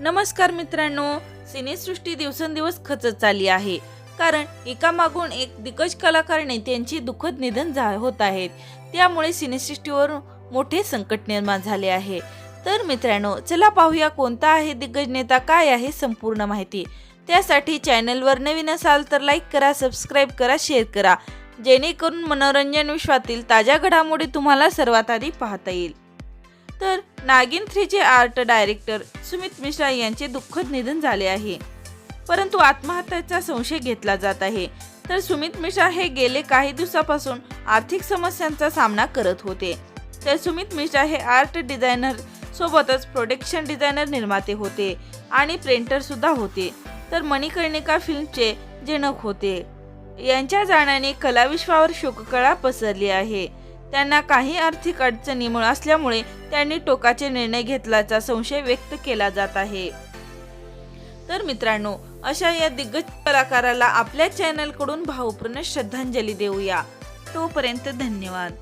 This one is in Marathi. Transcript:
नमस्कार मित्रांनो सिनेसृष्टी दिवसेंदिवस खचत चालली आहे. कारण एकामागून एक दिग्गज कलाकार नेत्यांची दुःखद निधन झा होत आहेत. त्यामुळे सिनेसृष्टीवर मोठे संकट निर्माण झाले आहे. तर मित्रांनो चला पाहूया कोणता आहे दिग्गज नेता काय आहे संपूर्ण माहिती. त्यासाठी चॅनलवर नवीन असाल तर लाईक करा सबस्क्राईब करा शेअर करा. जेणेकरून मनोरंजन विश्वातील ताज्या घडामोडी तुम्हाला सर्वात आधी पाहता येईल. तर नागिन थ्रीचे आर्ट डायरेक्टर सुमित मिश्रा यांचे दुःखद निधन झाले आहे. परंतु आत्महत्येचा संशय घेतला जात आहे. तर सुमित मिश्रा हे गेले काही दिवसापासून आर्थिक समस्यांचा सामना करत होते. तर सुमित मिश्रा हे आर्ट डिझायनर सोबतच प्रोडक्शन डिझायनर निर्माते होते आणि प्रिंटर सुद्धा होते. तर मणिकर्णिका फिल्मचे जनक होते. यांच्या जाण्याने कलाविश्वावर शोककळा पसरली आहे. त्यांना काही आर्थिक अडचणीमुळे असल्यामुळे त्यांनी टोकाचे निर्णय घेतल्याचा संशय व्यक्त केला जात आहे. तर मित्रांनो अशा या दिग्गज कलाकाराला आपल्या चॅनलकडून भावपूर्ण श्रद्धांजली देऊया. तोपर्यंत धन्यवाद.